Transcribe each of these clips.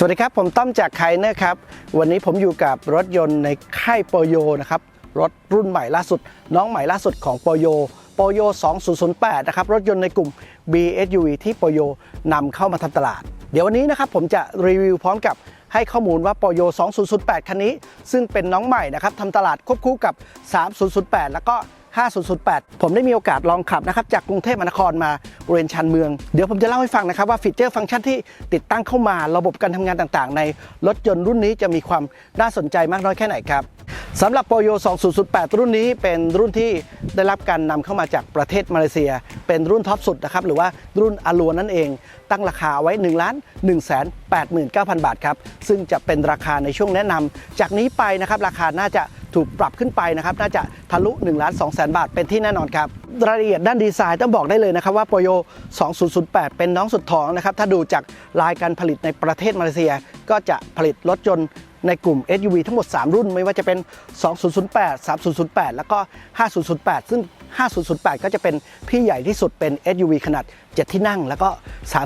สวัสดีครับ ผมต้อมจากไคเนอร์ครับ วันนี้ผมอยู่กับรถยนต์ในค่ายโปโยนะครับ รถรุ่นใหม่ล่าสุด น้องใหม่ล่าสุดของโปโยโปโย 2008 นะครับ รถยนต์ในกลุ่ม BSUV ที่โปโยนำเข้ามาทำตลาด เดี๋ยววันนี้นะครับผมจะรีวิวพร้อมกับให้ข้อมูลว่าโปโย 2008 คันนี้ ซึ่งเป็นน้องใหม่นะครับทำตลาดควบคู่กับ 3008 แล้วก็ 5008 ผมได้มีโอกาสลองขับนะครับจากกรุงเทพมหานครมาบริเวณชันเมือง เดี๋ยวผมจะเล่าให้ฟังนะครับว่าฟีเจอร์ฟังก์ชันที่ติดตั้งเข้ามาระบบการทำงานต่างๆ ในรถยนต์รุ่นนี้จะมีความน่าสนใจมากน้อยแค่ไหนครับ สำหรับโปโย 2008 รุ่นนี้เป็นรุ่นที่ได้รับการนำเข้ามาจากประเทศมาเลเซีย เป็นรุ่นท็อปสุดนะครับ หรือว่ารุ่นอลัวนั่นเอง ตั้งราคาไว้1ล้าน1แสน89,000 บาทครับ ซึ่งจะเป็นราคาในช่วงแนะนำ จากนี้ไปนะครับ ราคาน่าจะถูกปรับขึ้นไปนะครับ น่าจะทะลุ1ล้าน2แสนบาทเป็นที่แน่นอนครับ รายละเอียดด้านดีไซน์ต้องบอกได้เลยนะครับว่าโปโย 2008 เป็นน้องสุดท้องนะครับ ถ้าดูจากรายการผลิตในประเทศมาเลเซีย ก็จะผลิตรถยนต์ ในกลุ่ม SUV ทั้งหมด 3 รุ่นไม่ว่าจะเป็น 2008 3008 แล้วก็ 5008 ซึ่ง 5008 ก็จะเป็นพี่ใหญ่ที่สุดเป็น SUV ขนาด 7 ที่นั่ง แล้วก็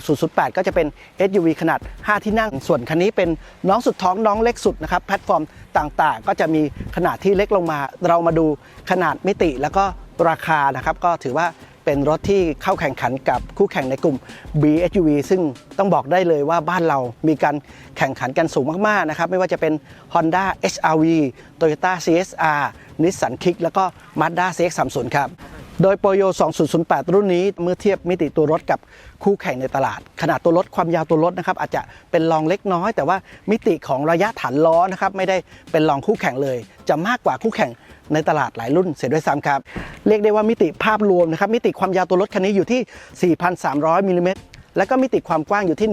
3008 ก็จะเป็น SUV ขนาด 5 ที่นั่ง ส่วนคันนี้เป็นน้องสุดท้องน้องเล็กสุดนะครับแพลตฟอร์มต่างๆ ก็จะมีขนาดที่เล็กลงมา เรามาดูขนาดมิติแล้วก็ราคานะครับก็ถือว่า เป็นรถที่เข้าแข่งขันกับคู่แข่งในกลุ่ม BSUV ซึ่งต้องบอกได้เลยว่าบ้านเรามีการแข่งขันกันสูงมาก ๆ นะครับ ไม่ว่าจะเป็น Honda HRV Toyota CSR Nissan Kick แล้วก็ Mazda CX-30 ครับโดย Poyo 2008 รุ่นนี้เมื่อเทียบมิติตัวรถกับคู่แข่งในตลาด ขนาดตัวรถความยาวตัวรถนะครับอาจจะเป็นรองเล็กน้อย แต่ว่ามิติของระยะฐานล้อนะครับไม่ได้เป็นรองคู่แข่งเลย จะมากกว่าคู่แข่ง ในตลาดหลายรุ่นเสียด้วยซ้ำครับ เรียกได้ว่ามิติภาพรวมนะครับ มิติความยาวตัวรถคันนี้อยู่ที่ 4,300มิลลิเมตรและก็มิติความกว้างอยู่ที่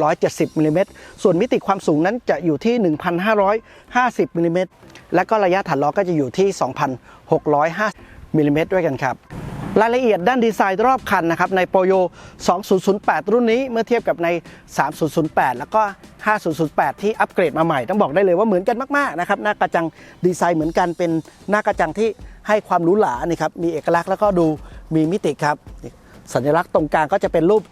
1,770มิลลิเมตรส่วนมิติความสูงนั้นจะอยู่ที่ 1,550มิลลิเมตรและก็ระยะฐานล้อก็จะอยู่ที่ 2,650มิลลิเมตรด้วยกันครับ รายละเอียดด้านดีไซน์รอบคันนะครับในโปโย 2008 รุ่นนี้เมื่อเทียบกับใน 3008 แล้วก็ 5008 ที่อัปเกรดมาใหม่ต้องบอกได้เลยว่าเหมือนกันมากๆนะครับหน้ากระจังดีไซน์เหมือนกันเป็นหน้ากระจังที่ให้ความหรูหรานี่ครับมีเอกลักษณ์แล้วก็ดูมีมิติครับ สัญลักษณ์ตรงกลางก็จะเป็นรูป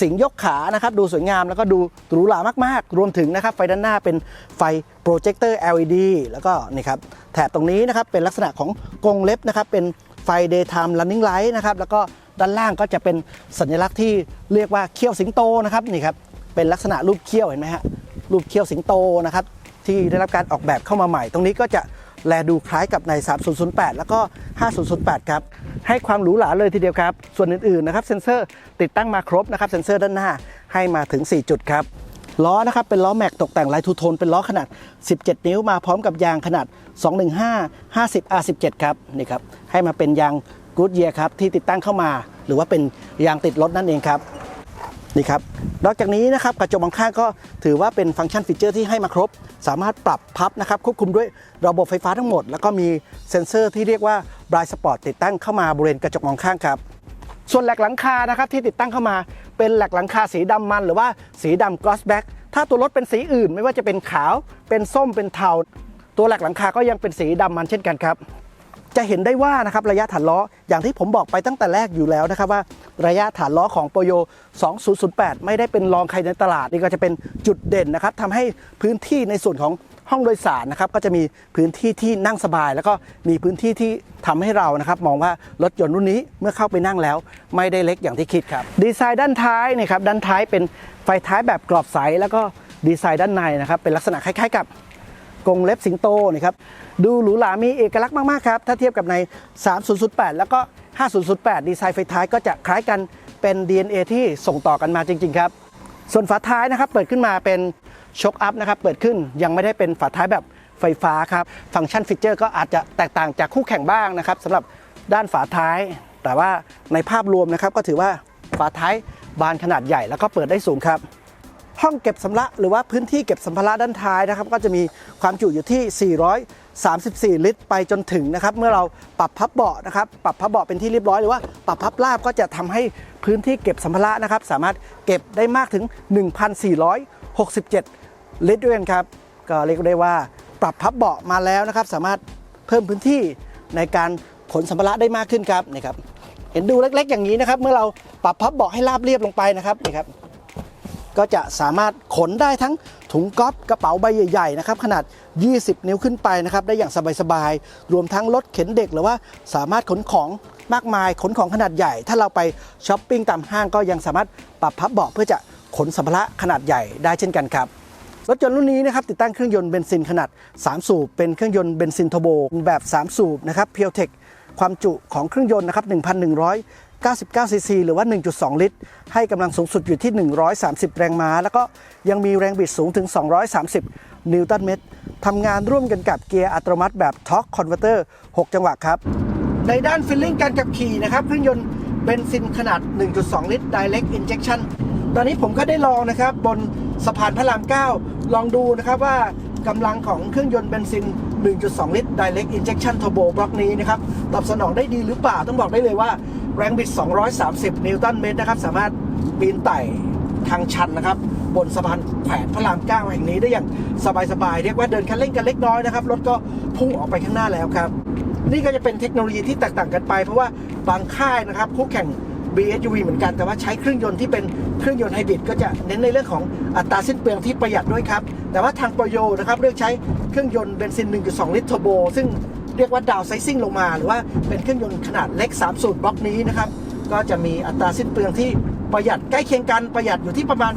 สิงยกขานะครับดูสวยงามแล้วก็ดูหรูหรามากๆ รวมถึงนะครับไฟด้านหน้าเป็นไฟโปรเจคเตอร์ LED แล้วก็นี่ครับแถบตรงนี้นะครับเป็นลักษณะของกรงเล็บนะครับเป็น ไฟ daytime running light นะครับแล้วก็ด้านล่างก็จะเป็นสัญลักษณ์ที่เรียกว่าเขี้ยวสิงโตนะครับนี่ครับเป็นลักษณะรูปเขี้ยวเห็นไหมฮะรูปเขี้ยวสิงโตนะครับที่ได้รับการออกแบบเข้ามาใหม่ ตรงนี้ก็จะแลดูคล้ายกับใน 3008 แล้วก็ 5008 ครับ ให้ความหรูหราเลยทีเดียวครับ ส่วนอื่น ๆ นะครับ เซ็นเซอร์ติดตั้งมาครบนะครับ เซ็นเซอร์ด้านหน้าให้มาถึง 4 จุดครับ ล้อนะครับเป็นล้อแม็กตกแต่งลายทูโทนเป็นล้อขนาด 17 นิ้วมาพร้อมกับยางขนาด 215 50 R17 ครับนี่ครับให้มาเป็นยางกูดเยียครับที่ติดตั้งเข้ามา หรือว่าเป็นยางติดรถนั่นเองครับนี่ครับนอกจากนี้นะครับกระจกมองข้างก็ถือว่าเป็นฟังก์ชันฟีเจอร์ที่ให้มาครบ สามารถปรับพับนะครับควบคุมด้วยระบบไฟฟ้าทั้งหมด แล้วก็มีเซ็นเซอร์ที่เรียกว่า Bright Spot ติดตั้งเข้ามาบริเวณกระจกมองข้างครับส่วนแหลกหลังคานะครับที่ติดตั้งเข้ามา เป็นแหลกหลังคาสีดำมันหรือว่าสีดำ gloss black ถ้าตัวรถเป็นสีอื่นไม่ว่าจะเป็นขาว เป็นส้มเป็นเทา ตัวแหลกหลังคาก็ยังเป็นสีดำมันเช่นกันครับ จะเห็นได้ว่านะครับระยะฐานล้ออย่างที่ผมบอกไปตั้งแต่แรกอยู่แล้วนะครับว่า ระยะฐานล้อของโปโย 2008 ไม่ได้เป็นรองใครในตลาดนี่ก็จะเป็นจุดเด่นนะครับทำให้พื้นที่ในส่วนของ ห้องโดยสารนะครับก็จะมีพื้นที่ที่นั่งสบาย แล้วก็มีพื้นที่ที่ทำให้เรานะครับมองว่ารถยนต์รุ่นนี้เมื่อเข้าไปนั่งแล้ว ไม่ได้เล็กอย่างที่คิดครับดีไซน์ด้านท้ายนี่ครับด้านท้ายเป็นไฟท้ายแบบกรอบใสแล้วก็ดีไซน์ด้านในนะครับเป็นลักษณะคล้ายๆกับกงเล็บสิงโตนี่ครับดูหรูหรามีเอกลักษณ์มากๆครับถ้าเทียบกับใน 3008 แล้วก็ 5008 ดีไซน์ไฟท้ายก็จะคล้ายกันเป็น DNA ที่ส่งต่อกันมาจริง ๆ ครับ ส่วนฝาท้ายนะครับเปิดขึ้นมาเป็นช็อคอัพนะครับเปิดขึ้นยังไม่ได้เป็นฝาท้ายแบบไฟฟ้าครับฟังก์ชันฟีเจอร์ก็อาจจะแตกต่างจากคู่แข่งบ้างนะครับสำหรับด้านฝาท้าย แต่ว่าในภาพรวมนะครับก็ถือว่าฝาท้ายบานขนาดใหญ่แล้วก็เปิดได้สูงครับ ห้องเก็บสำระหรือว่าพื้นที่เก็บสัมภาระด้านท้ายนะครับ ก็จะมีความจุอยู่ที่ 434 ลิตร ไปจนถึงนะครับ เมื่อเราปรับพับเบาะนะครับ ปรับพับเบาะเป็นที่เรียบร้อยหรือว่าปรับพับราบก็จะทำให้พื้นที่เก็บสัมภาระนะครับ สามารถเก็บได้มากถึง 1,467 ลิตรด้วยกันครับ ก็เรียกได้ว่าปรับพับเบาะมาแล้วนะครับ สามารถเพิ่มพื้นที่ในการขนสัมภาระได้มากขึ้นครับนี่ครับ เห็นดูเล็กๆ อย่างนี้นะครับ เมื่อเราปรับพับเบาะให้ราบเรียบลงไปนะครับนี่ครับ ก็จะสามารถขนได้ทั้งถุงก๊อฟกระเป๋าใบใหญ่ๆนะครับขนาด 20 นิ้วขึ้นไปนะครับได้อย่างสบายๆ รวมทั้งรถเข็นเด็กหรือว่าสามารถขนของมากมายขนของขนาดใหญ่ ถ้าเราไปช้อปปิ้งตามห้างก็ยังสามารถปรับพับเบาะเพื่อจะขนสัมภาระขนาดใหญ่ได้เช่นกันครับรถยนต์รุ่นนี้นะครับติดตั้งเครื่องยนต์เบนซินขนาด 3 สูบ เป็นเครื่องยนต์เบนซินเทอร์โบแบบ 3 สูบนะครับเพียวเทคความจุของเครื่องยนต์นะครับ 99 ซีซี หรือว่า 1.2 ลิตร ให้กำลังสูงสุดอยู่ที่ 130 แรงม้า แล้วก็ยังมีแรงบิดสูงถึง 230 นิวตันเมตรทำงานร่วมกันกับเกียร์อัตโนมัติแบบ Torque Converter 6จังหวะครับ ในด้านฟิลลิ่งการขับขี่นะครับเครื่องยนต์เบนซินขนาด 1.2 ลิตร Direct Injection ตอนนี้ผมก็ได้ลองนะครับบนสะพานพระราม 9 ลองดูนะครับว่า กำลังของเครื่องยนต์เบนซิน 1.2 ลิตร Direct Injection Turbo บล็อกนี้นะครับ ตอบสนองได้ดีหรือเปล่า ต้องบอกได้เลยว่าแรงบิด 230 นิวตันเมตรนะครับ สามารถปีนไต่ทางชันนะครับ บนสะพานแขวนพระราม9แห่งนี้ได้อย่างสบายๆ เรียกว่าเดินคันเร่งกันเล็กน้อยนะครับ รถก็พุ่งออกไปข้างหน้าแล้วครับ นี่ก็จะเป็นเทคโนโลยีที่แตกต่างกันไป เพราะว่าบางค่ายนะครับคู่แข่ง BSUV เหมือนกันแต่ว่าใช้เครื่องยนต์ที่เป็นเครื่องยนต์ไฮบริดก็จะเน้นในเรื่องของอัตราสิ้นเปลืองที่ประหยัดด้วยครับ แต่ว่าทางโปรโยนะครับเลือกใช้เครื่องยนต์เบนซิน 1.2 ลิตรเทอร์โบซึ่งเรียกว่าดาวไซซิ่งลงมา หรือว่าเป็นเครื่องยนต์ขนาดเล็ก 3 สูตรบล็อกนี้นะครับก็จะมีอัตราสิ้นเปลืองที่ประหยัดใกล้เคียงกันประหยัดอยู่ที่ประมาณ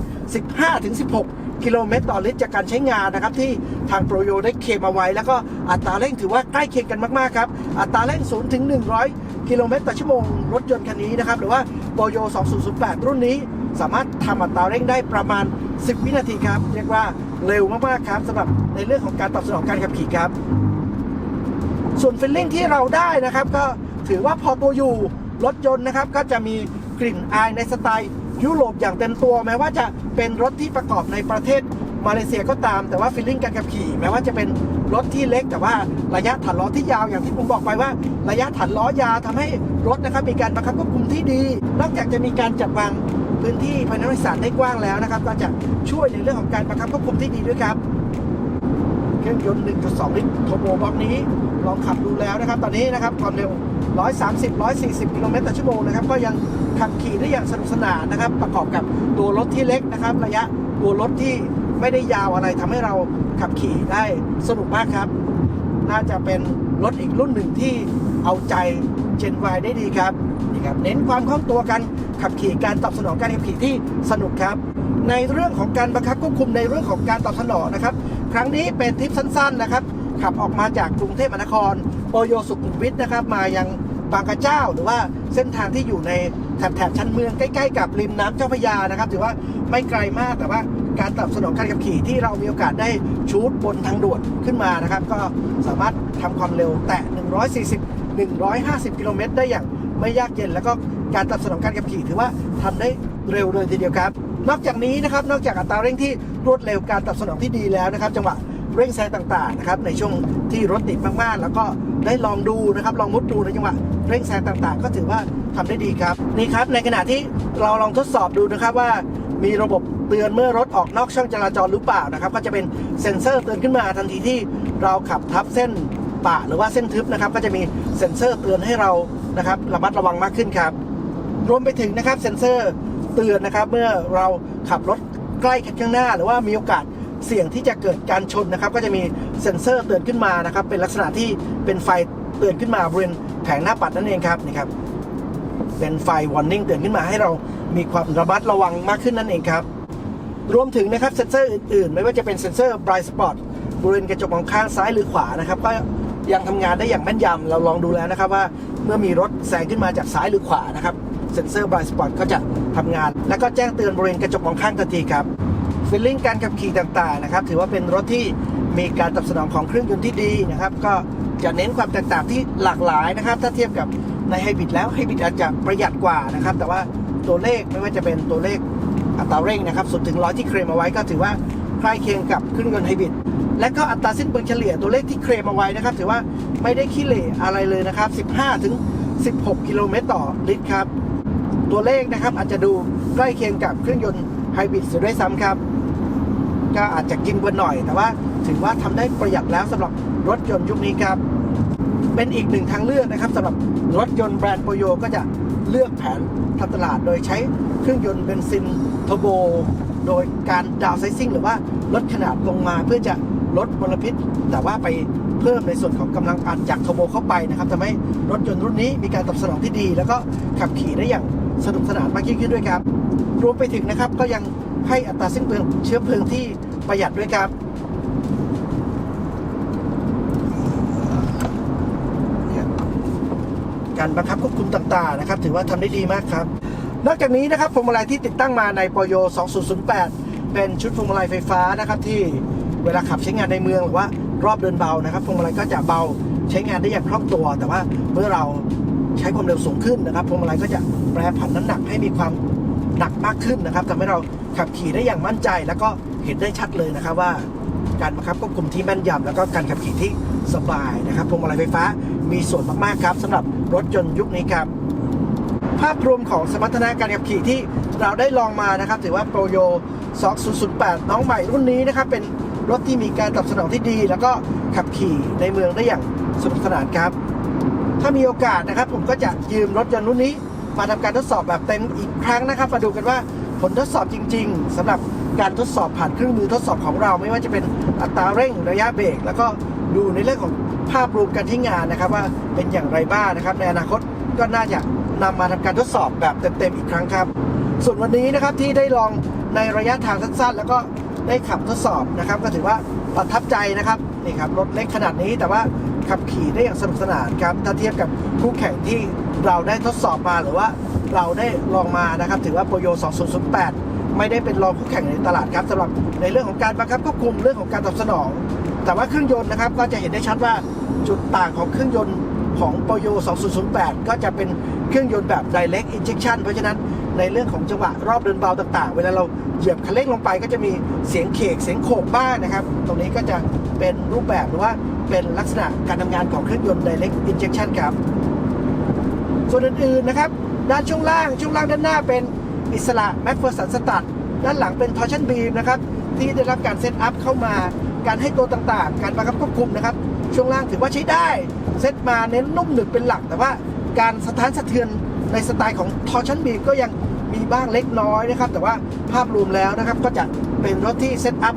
15-16กิโลเมตรต่อลิตรจากการใช้งานนะครับ ที่ทางโปรโยได้เคมเอาไว้ แล้วก็อัตราเร่งถือว่าใกล้เคียงกันมาก ๆ ครับ อัตราเร่ง0ถึง100 กิโลเมตรต่อชั่วโมงรถยนต์คันนี้นะครับ หรือว่าโปโย 2008 รุ่นนี้ สามารถทำอัตราเร่งได้ประมาณ 10 วินาทีครับ เรียกว่าเร็วมาก ๆ ครับสำหรับในเรื่องของการตอบสนองการขับขี่ครับ ส่วนฟิลลิ่งที่เราได้นะครับ ก็ถือว่าพอตัวอยู่รถยนต์นะครับ ก็จะมีกลิ่นอายในสไตล์ยุโรปอย่างเต็มตัว แม้ว่าจะเป็นรถที่ประกอบในประเทศมาเลเซียก็ตาม แต่ว่าฟิลลิ่งการขับขี่ แม้ว่าจะเป็น รถที่เล็กแต่ว่าระยะถันล้อที่ยาวอย่างที่ผมบอกไปว่า ระยะถันล้อยาวทำให้รถนะครับมีการบังคับควบคุมที่ดี นอกจากจะมีการจัดวางพื้นที่ภายในรถโดยได้กว้างแล้วนะครับ ก็จะช่วยในเรื่องของการบังคับควบคุมที่ดีด้วยครับเครื่องยนต์ 1.2 ลิตรโทโบบล็อกนี้ ลองขับดูแล้วนะครับ ตอนนี้นะครับ ความเร็ว 130 140 กิโลเมตรต่อชั่วโมงนะครับ ก็ยังขับขี่ได้อย่างสนุกสนานนะครับ ประกอบกับตัวรถที่เล็กนะครับ ระยะตัวรถที่ ไม่ได้ยาวอะไรทำให้เราขับขี่ได้สนุกมากครับ น่าจะเป็นรถอีกรุ่นหนึ่งที่เอาใจ Gen Y ได้ดีครับนี่ครับ เน้นความคล่องตัวกันขับขี่การตอบสนองการขับขี่ที่สนุกครับ ในเรื่องของการบังคับควบคุมในเรื่องของการตอบสนองนะครับ ครั้งนี้เป็นทริปสั้น ๆนะครับ ขับออกมาจากกรุงเทพมหานครโปโยสุขุมวิทนะครับ มายังบางกระเจ้าหรือว่าเส้นทางที่อยู่ในแถบๆชั้นเมืองใกล้ ๆ กับริมน้ำเจ้าพระยานะครับ ถือว่าไม่ไกลมากแต่ว่า การตอบสนองการขับขี่ที่เรามีโอกาสได้ชูดบนทางด่วนขึ้นมานะครับ ก็สามารถทำความเร็วแตะ 140 150 กิโลเมตรได้อย่างไม่ยากเย็น แล้วก็การตอบสนองการขับขี่ถือว่าทำได้เร็วเลยทีเดียวครับ นอกจากนี้นะครับนอกจากอัตราเร่งที่รวดเร็วการตอบสนองที่ดีแล้วนะครับ จังหวะเร่งแซงต่างๆนะครับในช่วงที่รถติดมากๆ แล้วก็ได้ลองดูนะครับลองมุดดูในจังหวะเร่งแซงต่างๆ ก็ถือว่าทำได้ดีครับนี่ครับในขณะที่เราลองทดสอบดูนะครับว่ามีระบบ เตือนเมื่อรถออกนอกช่องจราจรหรือเปล่านะครับ ก็จะเป็นเซ็นเซอร์เตือนขึ้นมาทันทีที่เราขับทับเส้นป่าหรือว่าเส้นทึบนะครับ ก็จะมีเซ็นเซอร์เตือนให้เรานะครับระมัดระวังมากขึ้นครับ รวมไปถึงนะครับเซ็นเซอร์เตือนนะครับเมื่อเราขับรถใกล้ข้างหน้า หรือว่ามีโอกาสเสี่ยงที่จะเกิดการชนนะครับ ก็จะมีเซ็นเซอร์เตือนขึ้นมานะครับ เป็นลักษณะที่เป็นไฟเตือนขึ้นมาบริเวณแผงหน้าปัดนั่นเองครับนี่ครับเป็นไฟวอร์นิ่งเตือนขึ้นมาให้เรามีความระมัดระวังมากขึ้นนั่นเองครับ รวมถึงนะครับเซ็นเซอร์อื่นๆ ไม่ว่าจะเป็นเซ็นเซอร์ blind spot บริเวณกระจกมองข้างซ้ายหรือขวานะครับก็ยังทำงานได้อย่างแม่นยำเราลองดูแล้วนะครับว่าเมื่อมีรถแซงขึ้นมาจากซ้ายหรือขวานะครับเซ็นเซอร์ blind spot ก็จะทำงาน แล้วก็แจ้งเตือนบริเวณกระจกมองข้างทันทีครับฟีลลิ่งการขับขี่ต่างๆนะครับถือว่าเป็นรถที่มีการตอบสนองของเครื่องยนต์ที่ดีนะครับก็จะเน้นความแตกต่างที่หลากหลายนะครับ ถ้าเทียบกับในไฮบริดแล้วไฮบริดอาจจะประหยัดกว่านะครับ แต่ว่าตัวเลขไม่ว่าจะเป็นตัวเลข อัตราเร่งนะครับสุดถึงร้อยที่เคลมเอาไว้ก็ถือว่าใกล้เคียงกับเครื่องยนต์ไฮบริดและก็อัตราสิ้นเปลืองเฉลี่ยตัวเลขที่เคลมเอาไว้นะครับ ถือว่าไม่ได้ขี้เหร่อะไรเลยนะครับ 15 ถึง 16 กิโลเมตรต่อลิตรครับ ตัวเลขนะครับอาจจะดูใกล้เคียงกับเครื่องยนต์ไฮบริดเสียด้วยซ้ำครับ ก็อาจจะกินกว่าหน่อย แต่ว่าถือว่าทำได้ประหยัดแล้วสำหรับรถยนต์ยุคนี้ครับ เป็นอีกหนึ่งทางเลือกนะครับสำหรับรถยนต์แบรนด์โปโยก็จะเลือกแผนทำตลาดโดยใช้เครื่องยนต์เบนซิน เทอร์โบโดยการดาวไซซิ่งหรือว่าลดขนาดลงมาเพื่อจะลดมลพิษ แต่ว่าไปเพิ่มในส่วนของกำลังอัดจากเทอร์โบเข้าไปนะครับทำให้รถยนต์รุ่นนี้มีการตอบสนองที่ดี แล้วก็ขับขี่ได้อย่างสนุกสนานมากยิ่งขึ้นด้วยครับ รวมไปถึงนะครับก็ยังให้อัตราสิ้นเปลืองเชื้อเพลิงที่ประหยัดด้วยครับการบังคับควบคุมต่างๆนะครับ ถือว่าทำได้ดีมากครับ นอกจากนี้นะครับพวงมาลัยที่ติดตั้งมาในปโย 2008 เป็นชุดพวงมาลัยไฟฟ้านะครับที่เวลาขับใช้งานในเมืองหรือว่ารอบเดินเบานะครับพวงมาลัยก็จะเบาใช้งานได้อย่างคล่องตัว แต่ว่าเมื่อเราใช้ความเร็วสูงขึ้นนะครับพวงมาลัยก็จะแปรผันน้ำหนักให้มีความหนักมากขึ้นนะครับทำให้เราขับขี่ได้อย่างมั่นใจ แล้วก็เห็นได้ชัดเลยนะครับว่า การบังคับควบคุมที่แม่นยำแล้วก็การขับขี่ที่สบายนะครับพวงมาลัยไฟฟ้ามีส่วนมากๆครับสำหรับรถยนต์ยุคนี้ครับ ภาพรวมของสมรรถนะการขับขี่ที่เราได้ลองมานะครับ ถือว่าโปรโย 2008 น้องใหม่รุ่นนี้นะครับ เป็นรถที่มีการตอบสนองที่ดี แล้วก็ขับขี่ในเมืองได้อย่างสนุกสนานครับ ถ้ามีโอกาสนะครับ ผมก็จะยืมรถยนต์รุ่นนี้ มาทำการทดสอบแบบเต็มอีกครั้งนะครับ มาดูกันว่าผลทดสอบจริง ๆสำหรับการทดสอบผ่านเครื่องมือทดสอบของเรา ไม่ว่าจะเป็นอัตราเร่งระยะเบรกแล้วก็ดูในเรื่องของภาพรวมการใช้งานนะครับ ว่าเป็นอย่างไรบ้างนะครับ ในอนาคตก็น่าจะ นำมาทำการทดสอบแบบเต็มๆอีกครั้งครับ ส่วนวันนี้นะครับที่ได้ลองในระยะทางสั้นๆ แล้วก็ได้ขับทดสอบนะครับ ก็ถือว่าประทับใจนะครับนี่ครับรถเล็กขนาดนี้แต่ว่าขับขี่ได้อย่างสนุกสนานครับถ้าเทียบกับคู่แข่งที่เราได้ทดสอบมาหรือว่าเราได้ลองมานะครับ ถือว่าโปรโย 2008 ไม่ได้เป็นรองคู่แข่งในตลาดครับสำหรับในเรื่องของการบังคับควบคุมเรื่องของการตอบสนอง แต่ว่าเครื่องยนต์นะครับก็จะเห็นได้ชัดว่าจุดต่างของเครื่องยนต์ ของปโย2008 ก็จะเป็นเครื่องยนต์แบบ direct injection เพราะฉะนั้นในเรื่องของจังหวะรอบเดินเบาต่าง ๆ เวลาเราเหยียบคันเร่งลงไปก็จะมีเสียงเคกเสียงโขกบ้างนะครับ ตรงนี้ก็จะเป็นรูปแบบหรือว่าเป็นลักษณะการทำงานของเครื่องยนต์ direct injection ครับ ส่วนอื่นๆนะครับ ด้านช่วงล่างช่วงล่างด้านหน้าเป็นอิสระแม็กเฟอร์สันสตัดด้านหลังเป็นทอร์ชันบีมนะครับที่ได้รับการเซตอัพเข้ามาการให้ตัวต่างๆ การบังคับควบคุมนะครับ ช่วงล่างถือว่าใช้ได้เซตมาเน้นนุ่มหนึบเป็นหลัก แต่ว่าการสะท้านสะเทือนในสไตล์ของทอร์ชันบีก็ยังมีบ้างเล็กน้อยนะครับ แต่ว่าภาพรวมแล้วนะครับก็จะเป็นรถที่เซตอัพ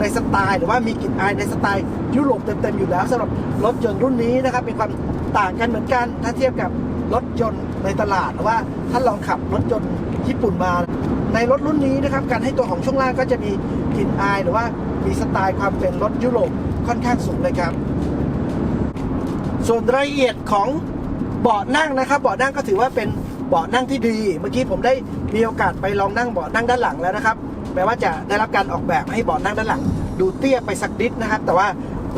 ในสไตล์หรือว่ามีกลิ่นอายในสไตล์ยุโรปเต็มๆอยู่แล้วสำหรับรถยนต์รุ่นนี้นะครับมีความต่างกันเหมือนกันถ้าเทียบกับรถยนต์ในตลาดหรือว่าถ้านลองขับรถยนต์ญี่ปุ่นมา ในรถรุ่นนี้นะครับการให้ตัวของช่วงล่างก็จะมีกลิ่นอายหรือว่ามีสไตล์ความเป็นรถยุโรปค่อนข้างสูงเลยครับ ส่วนรายละเอียดของเบาะนั่งนะครับ เบาะนั่งก็ถือว่าเป็นเบาะนั่งที่ดี เมื่อกี้ผมได้มีโอกาสไปลองนั่งเบาะนั่งด้านหลังแล้วนะครับแม้ว่าจะได้รับการออกแบบให้เบาะนั่งด้านหลัง ดูเตี้ยไปสักนิดนะครับ แต่ว่า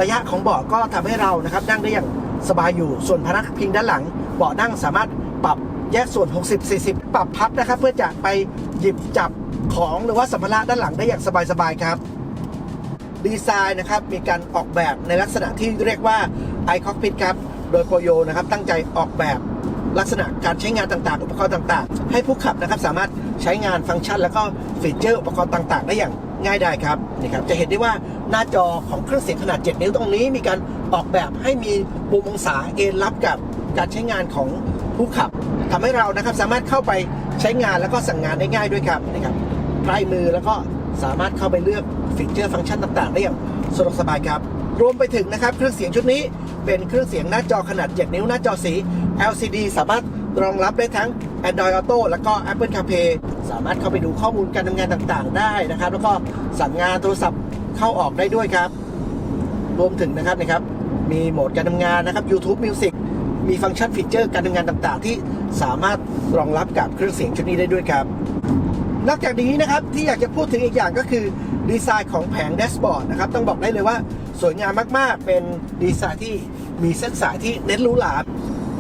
ระยะของเบาะก็ทำให้เรานะครับนั่งได้อย่างสบายอยู่ ส่วนพนักพิงด้านหลัง เบาะนั่งสามารถปรับแยกส่วน 60 40 ปรับพับนะครับ เพื่อจะไปหยิบจับของหรือว่าสัมภาระด้านหลังได้อย่างสบายๆครับ ดีไซน์นะครับมีการออกแบบในลักษณะที่เรียกว่า i cockpit ครับ โดยโปโยนะครับตั้งใจออกแบบลักษณะการใช้งานต่างๆ อุปกรณ์ต่างๆ ให้ผู้ขับนะครับสามารถใช้งานฟังก์ชัน แล้วก็ฟีเจอร์อุปกรณ์ต่างๆ ได้อย่างง่ายได้ครับนี่ครับจะเห็นได้ว่าหน้าจอของเครื่องเสียงขนาด 7 นิ้วตรงนี้ มีการออกแบบให้มีมุมองศาเอนรับกับการใช้งานของผู้ขับทำให้เรานะครับสามารถเข้าไปใช้งานแล้วก็สั่งงานได้ง่ายด้วยครับนี่ครับใกล้มือแล้วก็สามารถเข้าไปเลือกฟีเจอร์ฟังก์ชันต่างๆ ได้อย่างสะดวกสบายครับ รวมไปถึงนะครับเครื่องเสียงชุดนี้ เป็นเครื่องเสียงหน้าจอขนาด 7 นิ้วหน้าจอสี LCD สามารถรองรับได้ทั้ง Android Auto แล้วก็ Apple CarPlay สามารถเข้าไปดูข้อมูลการทำงานต่างๆ ได้นะครับ แล้วก็สั่งงานโทรศัพท์เข้าออกได้ด้วยครับ รวมถึงนะครับนะครับ มีโหมดการทำงานนะครับ YouTube Music มีฟังก์ชันฟีเจอร์การทำงานต่างๆ ที่สามารถรองรับกับเครื่องเสียงชุดนี้ได้ด้วยครับ นอกจากนี้นะครับที่อยากจะพูดถึงอีกอย่างก็คือดีไซน์ของแผงแดชบอร์ดนะครับต้องบอกได้เลยว่า สวยงามมากๆ เป็นดีไซน์ที่มีเส้นสายที่เน้นหรูหรา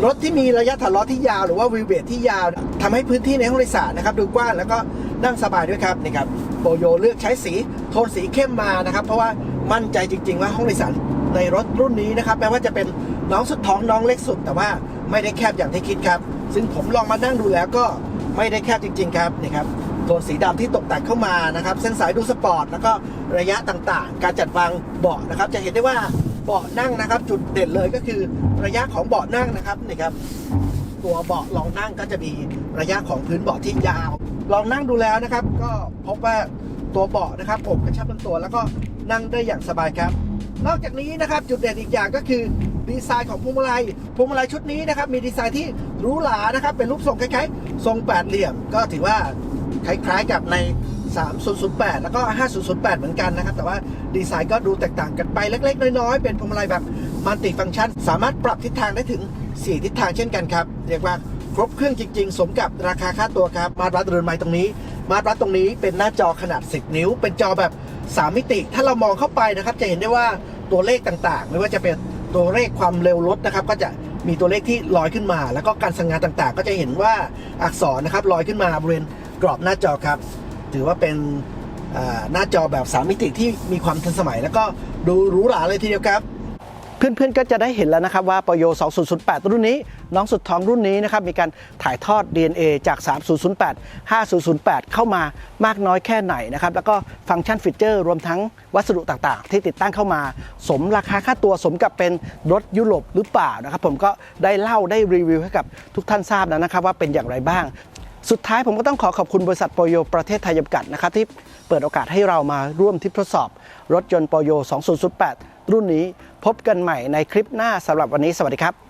รถที่มีระยะถล้อที่ยาวหรือว่าวิวเบรที่ยาวทำให้พื้นที่ในห้องโดยสารนะครับ ดูกว้างแล้วก็นั่งสบายด้วยครับนี่ครับโบโยเลือกใช้สีโทนสีเข้มมานะครับ เพราะว่ามั่นใจจริง ๆ ว่าห้องโดยสารในรถรุ่นนี้นะครับแม้ว่าจะเป็นน้องสุดท้องน้องเล็กสุด แต่ว่าไม่ได้แคบอย่างที่คิดครับ ซึ่งผมลองมานั่งดูแล้วก็ไม่ได้แคบจริง ๆ ครับนี่ครับ โทนสีดำที่ตกแต่งเข้ามานะครับ เส้นสายดูสปอร์ตแล้วก็ระยะต่างๆ การจัดวางเบาะนะครับ จะเห็นได้ว่าเบาะนั่งนะครับ จุดเด่นเลยก็คือระยะของเบาะนั่งนะครับนี่ครับ ตัวเบาะรองนั่งก็จะมีระยะของพื้นเบาะที่ยาว ลองนั่งดูแล้วนะครับ ก็พบว่าตัวเบาะนะครับผมกระชับลำตัว แล้วก็นั่งได้อย่างสบายครับ นอกจากนี้นะครับจุดเด่นอีกอย่างก็คือดีไซน์ของพวงมาลัยพวงมาลัยชุดนี้นะครับมีดีไซน์ที่หรูหรานะครับเป็นรูปทรงคล้ายๆ ทรงแปดเหลี่ยม ก็ถือว่า คล้ายๆกับใน 3008 แล้วก็ 5008 เหมือนกันนะครับ แต่ว่าดีไซน์ก็ดูแตกต่างกันไปเล็ก ๆ น้อย ๆ เป็นพวงมาลัยแบบมัลติฟังก์ชัน สามารถปรับทิศทางได้ถึง 4 ทิศทางเช่นกันครับ เรียกว่าครบเครื่องจริง ๆ สมกับราคาค่าตัวครับ มาตรวัดเรือนไม้ตรงนี้มาตรวัดตรงนี้เป็นหน้าจอขนาด 10 นิ้ว เป็นจอแบบ 3 มิติ ถ้าเรามองเข้าไปนะครับ จะเห็นได้ว่าตัวเลขต่างๆ ไม่ว่าจะเป็นตัวเลขความเร็วรถนะครับ ก็จะมีตัวเลขที่ลอยขึ้นมา แล้วก็การสั่งงานต่างๆ ก็จะเห็นว่าอักษรนะครับลอยขึ้นมาบริเวณ กรอบหน้าจอครับ ถือว่าเป็นหน้าจอแบบ 3 มิติที่มีความทันสมัย แล้วก็ดูหรูหราเลยทีเดียวครับ เพื่อนๆก็จะได้เห็นแล้วนะครับว่าปโย 2008 รุ่นนี้ น้องสุดท้องรุ่นนี้นะครับมีการถ่ายทอด DNA จาก 3008 5008 เข้ามามากน้อยแค่ไหนนะครับแล้วก็ฟังก์ชันฟีเจอร์รวมทั้งวัสดุต่างๆ ที่ติดตั้งเข้ามา สมราคาค่าตัวสมกับเป็นรถยุโรปหรือเปล่านะครับผมก็ได้เล่าได้รีวิวให้กับทุกท่านทราบแล้วนะครับว่าเป็นอย่างไรบ้าง สุดท้ายผมก็ต้องขอขอบคุณบริษัทโปโยประเทศไทยจำกัดนะครับที่เปิดโอกาสให้เรามาร่วมทริปทดสอบ รถยนต์โปโย 2008 รุ่นนี้พบกันใหม่ในคลิปหน้าสำหรับวันนี้สวัสดีครับ